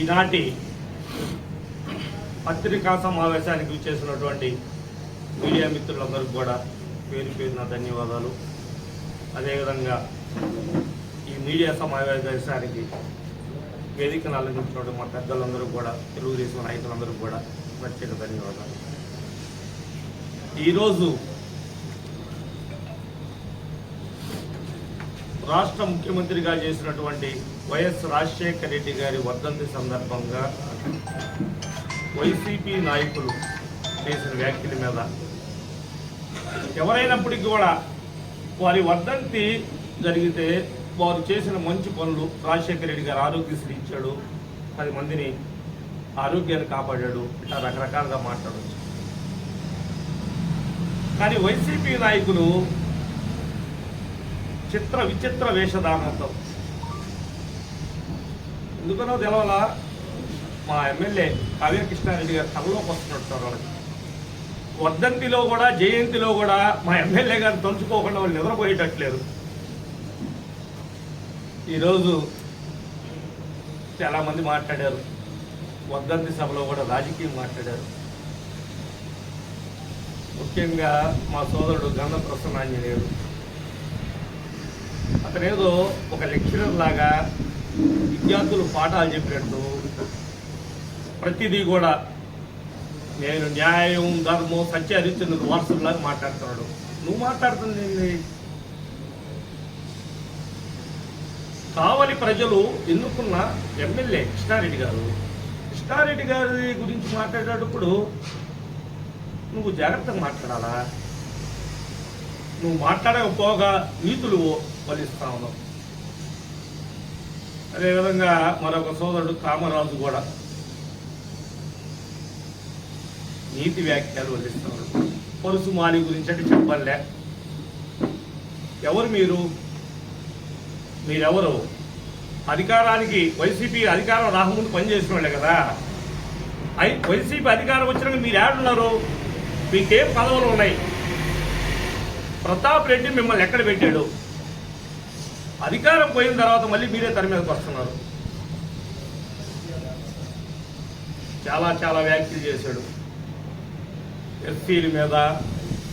ఈనాటి పత్రికా సమావేశానికి చేసినటువంటి మీడియా మిత్రులందరికీ కూడా పేరు పేరున ధన్యవాదాలు. అదేవిధంగా ఈ మీడియా సమావేశానికి వేదికను అలంకరించినటువంటి మా పెద్దలందరూ కూడా తెలుగుదేశం నాయకులందరూ కూడా ప్రత్యేక ధన్యవాదాలు. ఈరోజు రాష్ట్ర ముఖ్యమంత్రిగా చేసినటువంటి వైఎస్ రాజశేఖర రెడ్డి గారి వర్ధంతి సందర్భంగా వైసీపీ నాయకులు చేసిన వ్యాఖ్యల మీద ఎవరైనప్పటికీ కూడా వారి వర్ధంతి జరిగితే వారు చేసిన మంచి పనులు రాజశేఖర రెడ్డి గారు ఆరోగ్యశ్రీ ఇచ్చాడు పది మందిని ఆరోగ్యాన్ని కాపాడాడు ఇట్లా రకరకాలుగా మాట్లాడవచ్చు కానీ వైసీపీ నాయకులు చిత్ర విచిత్ర వేషధారణతో. ఎందుకనో తెలవాలా మా ఎమ్మెల్యే కావ్య కృష్ణారెడ్డి గారు కళ్ళలోకి వస్తున్నట్టు వాళ్ళకి. వర్ధంతిలో కూడా జయంతిలో కూడా మా ఎమ్మెల్యే గారు తలుచుకోకుండా వాళ్ళు నిద్రపోయేటట్లేదు. ఈరోజు చాలామంది మాట్లాడారు. వర్ధంతి సభలో కూడా రాజకీయం మాట్లాడారు. ముఖ్యంగా మా సోదరుడు గంధ ప్రసన్నాంజనేయుడు అతనేదో ఒక లెక్చరర్ లాగా విద్యార్థులు పాఠాలు చెప్పినట్టు ప్రతిదీ కూడా నేను న్యాయం ధర్మం సత్య హరిశ్చంద్రుడు వారసులాగా మాట్లాడుతున్నాడు. నువ్వు మాట్లాడుతుంది కావలి ప్రజలు ఎన్నుకున్న ఎమ్మెల్యే కృష్ణారెడ్డి గారు కృష్ణారెడ్డి గారి గురించి మాట్లాడేటప్పుడు నువ్వు జాగ్రత్తగా మాట్లాడాలా? నువ్వు మాట్లాడకపోగా నీతులు వలిస్తా ఉన్నాం అదేవిధంగా మరొక సోదరుడు కామరాజు కూడా నీతి వ్యాఖ్యలు వదిలిస్తున్నాడు పరుసు మాని గురించి అంటే చెప్పలే ఎవరు మీరు? మీరెవరు? అధికారానికి వైసీపీ అధికారం రాకముందు పనిచేసిన వాళ్ళే కదా. అయి వైసీపీ అధికారం వచ్చినాక మీరు ఏడున్నారు మీకేం పదవులు ఉన్నాయి? ప్రతాప్ రెడ్డి మిమ్మల్ని ఎక్కడ పెట్టాడు? అధికారం పోయిన తర్వాత మళ్ళీ మీరే తెర మీదకి వస్తున్నారు. చాలా చాలా వ్యాఖ్యలు చేశాడు. ఎస్సీల మీద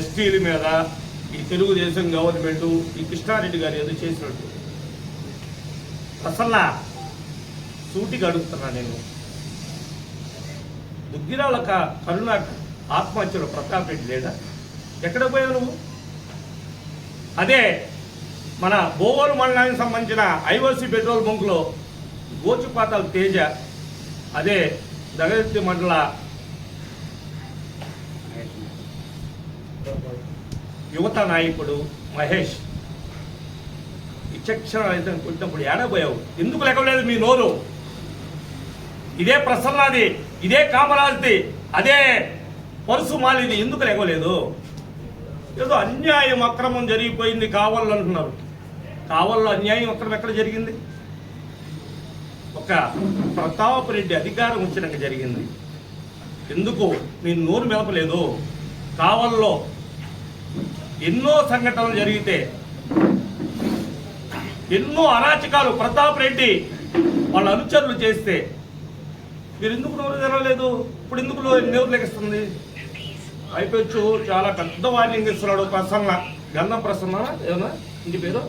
ఎస్టీల మీద ఈ తెలుగుదేశం గవర్నమెంట్ ఈ కృష్ణారెడ్డి గారు ఏదో చేసినట్టు. అసలు సూటిగా అడుగుతున్నా నేను. దుగ్గిరాల క- కరుణ ఆత్మహత్యలో ప్రతాప్ రెడ్డి లేడా? ఎక్కడ పోయావు నువ్వు? అదే మన బోవోలు మండలానికి సంబంధించిన ఐఓసి పెట్రోల్ బంక్లో గోచుపాతాల తేజ అదే దగదత్తి మండల యువత నాయకుడు మహేష్. విచక్షణ రైతులను కొట్టినప్పుడు ఏడబోయావు ఎందుకు లెక్కలేదు మీ నోరు? ఇదే ప్రసన్నాది ఇదే కామరాజ్ది అదే పరుసు మాలిది ఎందుకు లెక్కలేదు ఏదో అన్యాయం అక్రమం జరిగిపోయింది కావాలని కావల్లో అన్యాయం అక్రమం ఎక్కడ జరిగింది. ఒక ప్రతాప్ రెడ్డి అధికారం వచ్చినాక జరిగింది. ఎందుకు? నేను నోరు మెదపలేదు కావల్లో ఎన్నో సంఘటనలు జరిగితే ఎన్నో అరాచకాలు ప్రతాప్ రెడ్డి వాళ్ళ అనుచరులు చేస్తే మీరు ఎందుకు నోరు తెరవలేదు? ఇప్పుడు ఎందుకు నోరు లెగిస్తుంది అయిపోవచ్చు. చాలా పెద్ద వార్నింగ్ ఇస్తున్నాడు ప్రసన్న. గంధం ప్రసన్న ఏమన్నా? ఇంటి పేరు?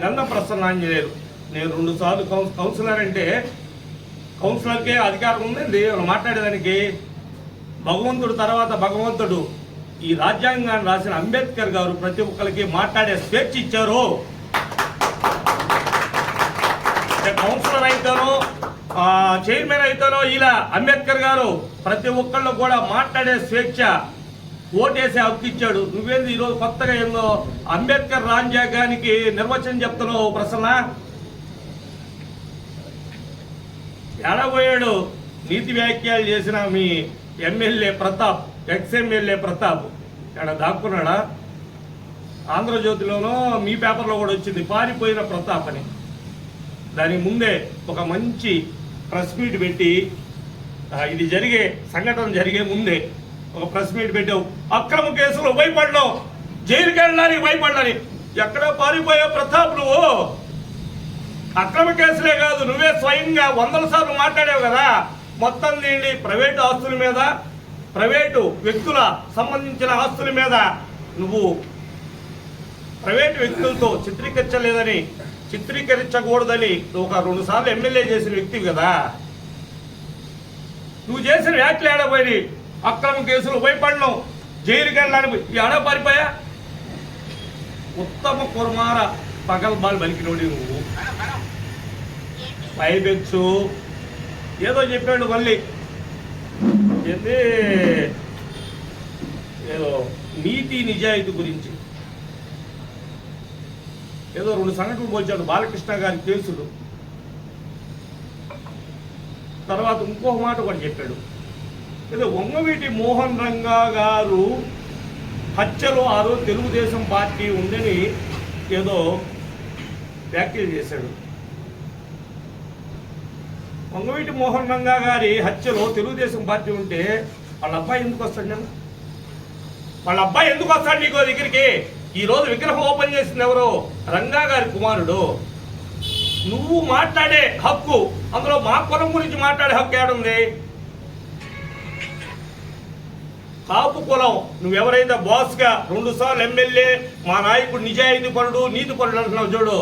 గంధం ప్రసన్న ఆంజనేయులు నేను రెండు సార్లు కౌన్సిలర్ అంటే కౌన్సిలర్కే అధికారం ఉంది. మాట్లాడేదానికి భగవంతుడు తర్వాత భగవంతుడు. ఈ రాజ్యాంగాన్ని రాసిన అంబేద్కర్ గారు ప్రతి ఒక్కరికి మాట్లాడే స్వేచ్ఛ ఇచ్చారు. కౌన్సిలర్ అయితేనో చైర్మన్ అయితేనో ఇలా అంబేద్కర్ గారు ప్రతి ఒక్కళ్ళు కూడా మాట్లాడే స్వేచ్ఛ ఓటేసే హక్కు ఇచ్చాడు. నువ్వేంది ఈరోజు కొత్తగా ఏందో అంబేద్కర్ రాజ్యాంగానికి నిర్వచనం చెప్తున్నావు ప్రసన్న? ఎడబోయాడు నీతి వ్యాఖ్యలు చేసిన మీ MLA Pratap ex MLA Pratap. ఎక్కడ దాక్కున్నాడా? ఆంధ్రజ్యోతిలోనో మీ పేపర్లో కూడా వచ్చింది. పారిపోయిన ప్రతాప్ అని. దానికి ముందే ఒక మంచి ప్రెస్ మీట్ పెట్టి ఇది జరిగే సంఘటన జరిగే ముందే ఒక ప్రెస్ మీట్ పెట్టావు. అక్రమ కేసులు భయపడ్డావు. జైలుకి వెళ్ళాలి భయపడ్డాని. ఎక్కడ పారిపోయావు ప్రతాప్ నువ్వు. అక్రమ కేసులే కాదు నువ్వే స్వయంగా వందల సార్లు మాట్లాడావు కదా. మొత్తం దీన్ని ప్రైవేటు ఆస్తుల మీద ప్రైవేటు వ్యక్తుల సంబంధించిన ఆస్తుల మీద నువ్వు ప్రైవేటు వ్యక్తులతో చిత్రీకరించలేదని చిత్రీకరించకూడదని నువ్వు ఒక రెండు సార్లు ఎమ్మెల్యే చేసిన వ్యక్తివి కదా. నువ్వు చేసిన వ్యాఖ్యలు ఏడపోయి అక్రమ కేసులు భయపడడం జైలుకి వెళ్ళడానికి ఏడా పారిపోయా? ఉత్తమ కుర్మార పగల్బాల్ బలికినోడి నువ్వు. పైపెచ్చు ఏదో చెప్పాడు మళ్ళీ. ఏంది? ఏదో నీతి నిజాయితీ గురించి. ఏదో రెండు సంఘటనలు పోల్చాడు బాలకృష్ణ గారి కేసులు. తర్వాత ఇంకొక మాట కూడా చెప్పాడు. ఏదో వంగవీటి మోహన్ రంగా గారు హత్యలో ఆ రోజు తెలుగుదేశం పార్టీ ఉందని ఏదో వ్యాఖ్యలు చేశాడు. వంగవీటి మోహన్ రంగా గారి హత్యలో తెలుగుదేశం పార్టీ ఉంటే వాళ్ళ అబ్బాయి ఎందుకు వస్తాడు నేను వాళ్ళ అబ్బాయి ఎందుకు వస్తాడు నీకు దగ్గరికి? ఈరోజు విగ్రహం ఓపెన్ చేసింది ఎవరు? రంగా గారి కుమారుడు. నువ్వు మాట్లాడే హక్కు అందులో మా కులం గురించి మాట్లాడే హక్కు ఏడుంది? కాపు కులం. నువ్వెవరైతే బాస్గా రెండు సార్లు ఎమ్మెల్యే మా నాయకుడు నిజాయితీ పరుడు నీతి పరుడు అంటున్నావు చూడు.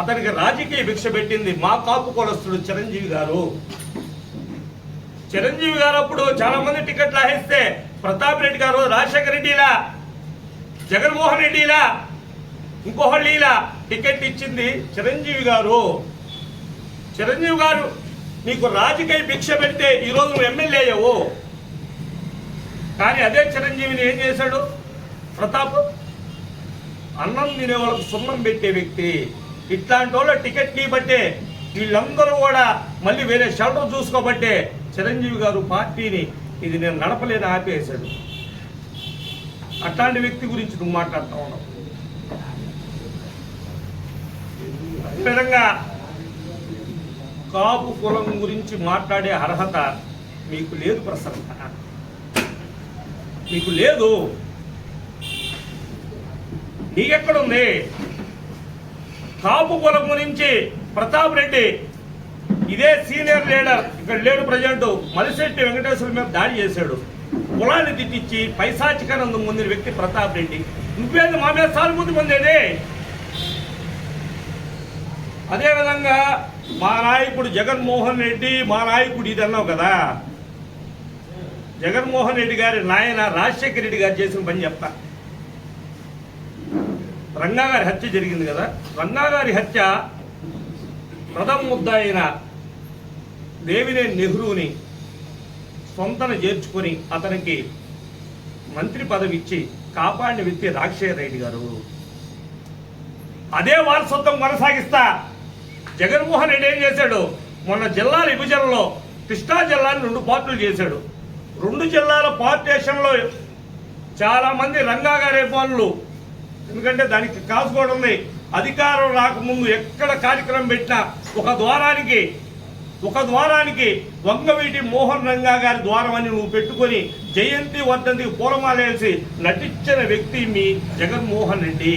అతనికి రాజకీయ భిక్ష పెట్టింది మా కాపు కులస్తుడు చిరంజీవి గారు. చిరంజీవి గారు అప్పుడు చాలా మంది టికెట్లు ఆహిస్తే ప్రతాప్ రెడ్డి గారు రాజశేఖర రెడ్డిలా జగన్మోహన్ రెడ్డిలా ఇంకొకళ్ళీలా టికెట్ ఇచ్చింది చిరంజీవి గారు. చిరంజీవి గారు నీకు రాజకీయ భిక్ష పెడితే ఈరోజు నువ్వు ఎమ్మెల్యే అయ్యావు. కానీ అదే చిరంజీవిని ఏం చేశాడు? ప్రతాప్ అన్నం తినే వాళ్ళకు సున్నం పెట్టే వ్యక్తి. ఇట్లాంటి వాళ్ళ టికెట్ బట్టే వీళ్ళందరూ కూడా మళ్ళీ వేరే షెల్టర్ చూసుకోబట్టే చిరంజీవి గారు పార్టీని ఇది నేను నడపలేని ఆపేశాడు. అట్లాంటి వ్యక్తి గురించి నువ్వు మాట్లాడుతూ ఉన్నావు. విధంగా కాపు కులం గురించి మాట్లాడే అర్హత మీకు లేదు ప్రసన్న. నీకు లేదు. నీకెక్కడుంది కాపు కులం గురించి ప్రతాప్ రెడ్డి. ఇదే సీనియర్ లీడర్. ఇక్కడ లేడు ప్రజెంట్. మలిశెట్టి వెంకటేశ్వర మీద దాడి చేశాడు. కులాన్ని తిట్టించి పైశాచికానందం పొందిన వ్యక్తి ప్రతాప్ రెడ్డి. నువ్వేంది మా మీద సానుభూతి పొందేది? అదేవిధంగా మా నాయకుడు జగన్మోహన్ రెడ్డి మా నాయకుడు ఇది అన్నావు కదా. జగన్మోహన్ రెడ్డి గారి నాయన రాజశేఖర రెడ్డి గారు చేసిన పని చెప్తా. రంగా గారి హత్య జరిగింది కదా. రంగా గారి హత్య ప్రథమ ముద్ద అయిన దేవినేని నెహ్రూని సొంతన చేర్చుకొని అతనికి మంత్రి పదవి ఇచ్చి కాపాడిన వ్యక్తి రాజశేఖర రెడ్డి గారు. అదే వారసత్వం కొనసాగిస్తా. జగన్మోహన్ రెడ్డి ఏం చేశాడు? మొన్న జిల్లాల విభజనలో కృష్ణా జిల్లాని రెండు పార్టీలు చేశాడు. రెండు జిల్లాల పార్టీషన్లో చాలామంది రంగాగారే రంగా పనులు ఎందుకంటే దానికి కాసుకోవడం ఉంది అధికారం రాకముందు ఎక్కడ కార్యక్రమం పెట్టినా ఒక ద్వారానికి ఒక ద్వారానికి వంగవీటి మోహన్ రంగా గారి ద్వారం అని నువ్వు పెట్టుకొని జయంతి వర్ధంతికి పూలమాలేసి నటించిన వ్యక్తి మీ జగన్మోహన్ రెడ్డి.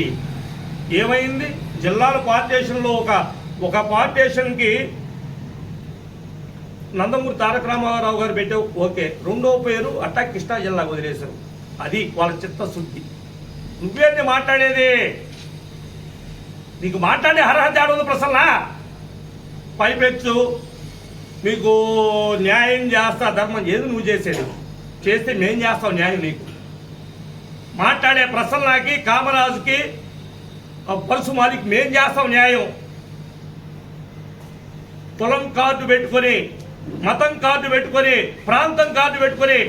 ఏమైంది? జిల్లాల పార్టీషన్లో ఒక ఒక పార్టీషన్కి నందమూరి తారక రామారావు గారు పెట్టావు ఓకే రెండో పేరు అట్టా కృష్ణా జిల్లా వదిలేశారు. అది వాళ్ళ చిత్తశుద్ధి. నువ్వేంటి మాట్లాడేది? నీకు మాట్లాడే అర్హత ఏడుంది ప్రసన్న? పైపెచ్చు మీకు న్యాయం చేస్తా ధర్మం ఏది నువ్వు చేసేది? చేస్తే మేం చేస్తావు న్యాయం నీకు. మాట్లాడే ప్రసన్నకి కామరాజుకి పలుసు పరశుమాలికి మేం చేస్తాం న్యాయం. పొలం కార్డు పెట్టుకొని మతం కార్డు పెట్టుకొని ప్రాంతం కార్డు పెట్టుకొని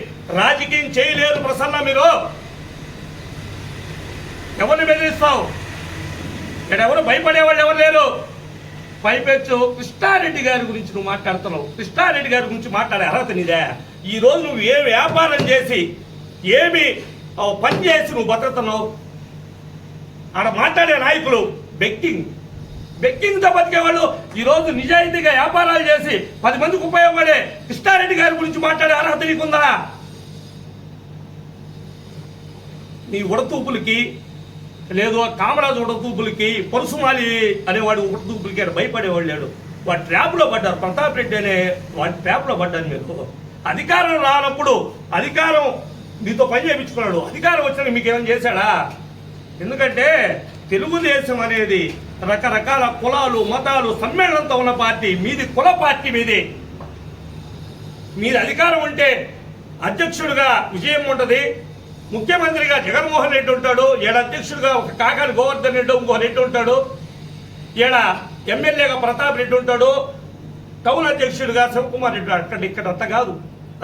రాజకీయం చేయలేరు ప్రసన్న మీరు. ఎవరిని బెదిరిస్తావు? ఇక్కడ ఎవరు భయపడేవాళ్ళు ఎవరు లేరు? పైపెచ్చు కృష్ణారెడ్డి గారి గురించి నువ్వు మాట్లాడుతున్నావు. కృష్ణారెడ్డి గారి గురించి మాట్లాడే అర్హత నీదే. ఈ రోజు నువ్వు ఏ వ్యాపారం చేసి ఏమి పని చేసి నువ్వు బతుకుతున్నావు? ఆడ మాట్లాడే నాయకులు బెక్కింగ్ బెక్కింగ్తో బతికేవాళ్ళు వాళ్ళు ఈరోజు నిజాయితీగా వ్యాపారాలు చేసి పది మందికి ఉపయోగపడే కృష్ణారెడ్డి గారి గురించి మాట్లాడే అర్హత నీకుందా? నీ ఉడతూపులకి లేదు కామరాజు ఉడతూపులకి పరుసుమాలి అనేవాడు ఉడతూపులకి ఆయన భయపడేవాడు లేడు. వాడు ట్రాప్లో పడ్డారు ప్రతాప్ రెడ్డి అనే వాడి ట్రాప్లో పడ్డాను మీరు అధికారం రానప్పుడు అధికారం మీతో పని చేయించుకున్నాడు. అధికారం వచ్చిన మీకు ఏమైనా చేశాడా? ఎందుకంటే తెలుగుదేశం అనేది రకరకాల కులాలు మతాలు సమ్మేళనంతో ఉన్న పార్టీ. మీది కుల పార్టీ మీది. మీరు అధికారం ఉంటే అధ్యక్షుడిగా విజయం ఉంటుంది. ముఖ్యమంత్రిగా జగన్మోహన్ రెడ్డి ఉంటాడు. ఏడ అధ్యక్షుడిగా ఒక కాకాని గోవర్ధన్ రెడ్డి ఇంకో రెడ్డి ఉంటాడు. ఈడ ఎమ్మెల్యేగా ప్రతాప్ రెడ్డి ఉంటాడు. టౌన్ అధ్యక్షుడిగా శివకుమార్ రెడ్డి అక్కడ ఇక్కడ అంత కాదు.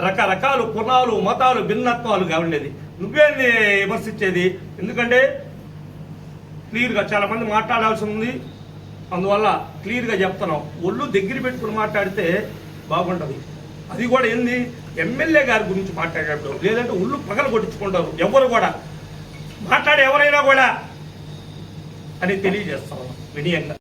రకరకాల కులాలు మతాలు భిన్నత్వాలుగా ఉండేది నువ్వేంది విమర్శించేది? ఎందుకంటే క్లియర్గా చాలా మంది మాట్లాడాల్సి ఉంది. అందువల్ల క్లియర్గా చెప్తున్నాం. ఒళ్ళు దగ్గర పెట్టుకుని మాట్లాడితే బాగుంటుంది. అది కూడా ఏంది? ఎమ్మెల్యే గారి గురించి మాట్లాడేటప్పుడు లేదంటే ఒళ్ళు పగల కొట్టించుకుంటారు. ఎవరు కూడా మాట్లాడే ఎవరైనా కూడా అని తెలియజేస్తాం. వినయంగా.